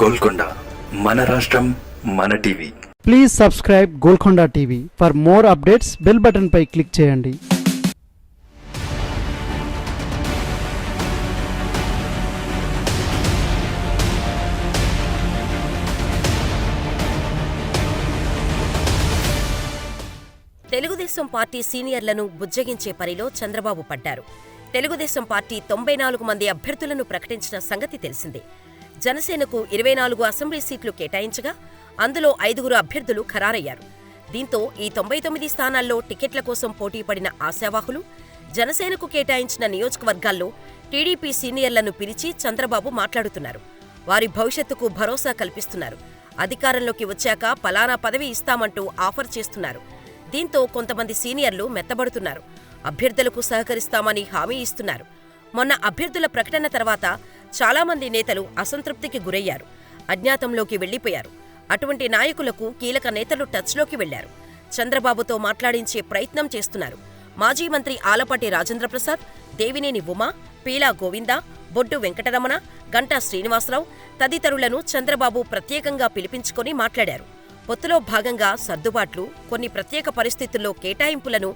గోల్కొండ మన రాష్ట్రం మన TV. Please subscribe Golconda TV for more updates bell button pi click చేయండి. తెలుగుదేశం పార్టీ సీనియర్లను బుజ్జగించే పనిలో చంద్రబాబు పడ్డారు. తెలుగుదేశం పార్టీ తొంభై నాలుగు మంది అభ్యర్థులను ప్రకటించిన సంగతి తెలిసిందే. జనసేనకు ఇరవై నాలుగు అసెంబ్లీ సీట్లు కేటాయించగా అందులో ఐదుగురు అభ్యర్థులు ఖరారయ్యారు. దీంతో ఈ తొంభై తొమ్మిది స్థానాల్లో టికెట్ల కోసం పోటీ పడిన ఆశావాహులు జనసేనకు కేటాయించిన నియోజకవర్గాల్లో టీడీపీ సీనియర్లను పిలిచి చంద్రబాబు మాట్లాడుతున్నారు. వారి భవిష్యత్తుకు భరోసా కల్పిస్తున్నారు. అధికారంలోకి వచ్చాక పలానా పదవి ఇస్తామంటూ ఆఫర్ చేస్తున్నారు. దీంతో కొంతమంది సీనియర్లు మెత్తబడుతున్నారు. అభ్యర్థులకు సహకరిస్తామని హామీ ఇస్తున్నారు. మొన్న అభ్యర్థుల ప్రకటన తర్వాత చాలామంది నేతలు అసంతృప్తికి గురయ్యారు. అజ్ఞాతంలోకి వెళ్ళిపోయారు అటువంటి నాయకులకు కీలక నేతలు టచ్లోకి వెళ్ళారు చంద్రబాబుతో మాట్లాడించే ప్రయత్నం చేస్తున్నారు. మాజీ మంత్రి ఆలపాటి రాజేంద్రప్రసాద్ దేవినేని ఉమా పీలా గోవింద బొడ్డు వెంకటరమణ గంటా శ్రీనివాసరావు తదితరులను చంద్రబాబు ప్రత్యేకంగా పిలిపించుకొని మాట్లాడారు. పొత్తులో భాగంగా సర్దుబాట్లు కొన్ని ప్రత్యేక పరిస్థితుల్లో కేటాయింపులను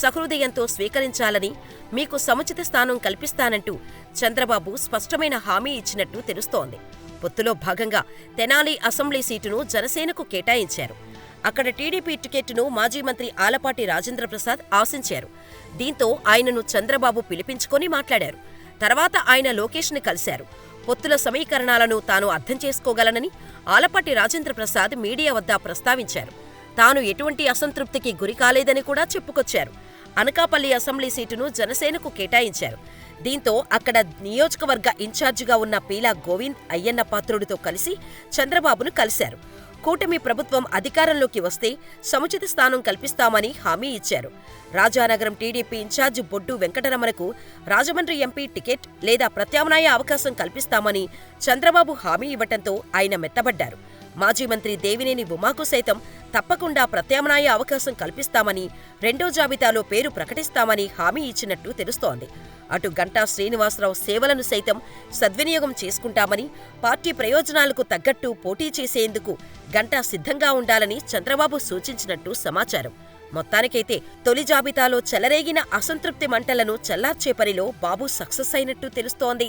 సహృదయంతో స్వీకరించాలని మీకు సముచిత స్థానం కల్పిస్తానంటూ చంద్రబాబు స్పష్టమైన హామీ ఇచ్చినట్టు తెలుస్తోంది. పొత్తులో భాగంగా తెనాలి అసెంబ్లీ సీటును జనసేనకు కేటాయించారు. అక్కడ టీడీపీ టికెట్ను మాజీ మంత్రి ఆలపాటి రాజేంద్రప్రసాద్ ఆశించారు. దీంతో ఆయనను చంద్రబాబు పిలిపించుకొని మాట్లాడారు. తర్వాత ఆయన లోకేష్ని కలిశారు. పొత్తుల సమీకరణాలను తాను అర్థం చేసుకోగలనని ఆలపాటి రాజేంద్రప్రసాద్ మీడియా వద్ద ప్రస్తావించారు. తాను ఎటువంటి అసంతృప్తికి గురి కాలేదని కూడా చెప్పుకొచ్చారు. అనకాపల్లి అసెంబ్లీ సీటును జనసేనకు కేటాయించారు. దీంతో అక్కడ నియోజకవర్గ ఇన్ఛార్జిగా ఉన్న పీలా గోవింద్ అయ్యన్న పాత్రుడితో కలిసి చంద్రబాబును కలిశారు. కూటమి ప్రభుత్వం అధికారంలోకి వస్తే సముచిత స్థానం కల్పిస్తామని హామీ ఇచ్చారు. రాజానగరం టీడీపీ ఇన్ఛార్జ్ బొడ్డు వెంకటరమణకు రాజమండ్రి ఎంపీ టికెట్ లేదా ప్రత్యామ్నాయ అవకాశం కల్పిస్తామని చంద్రబాబు హామీ ఇవ్వటంతో ఆయన మెత్తబడ్డారు. మాజీ మంత్రి దేవినేని ఉమాకు సైతం తప్పకుండా ప్రత్యామ్నాయ అవకాశం కల్పిస్తామని రెండో జాబితాలో పేరు ప్రకటిస్తామని హామీ ఇచ్చినట్టు తెలుస్తోంది. అటు గంటా శ్రీనివాసరావు సేవలను సైతం సద్వినియోగం చేసుకుంటామని పార్టీ ప్రయోజనాలకు తగ్గట్టు పోటీ చేసేందుకు గంటా సిద్ధంగా ఉండాలని చంద్రబాబు సూచించినట్టు సమాచారం. మొత్తానికైతే తొలి జాబితాలో చెలరేగిన అసంతృప్తి మంటలను చల్లార్చే పనిలో బాబు సక్సెస్ అయినట్టు తెలుస్తోంది.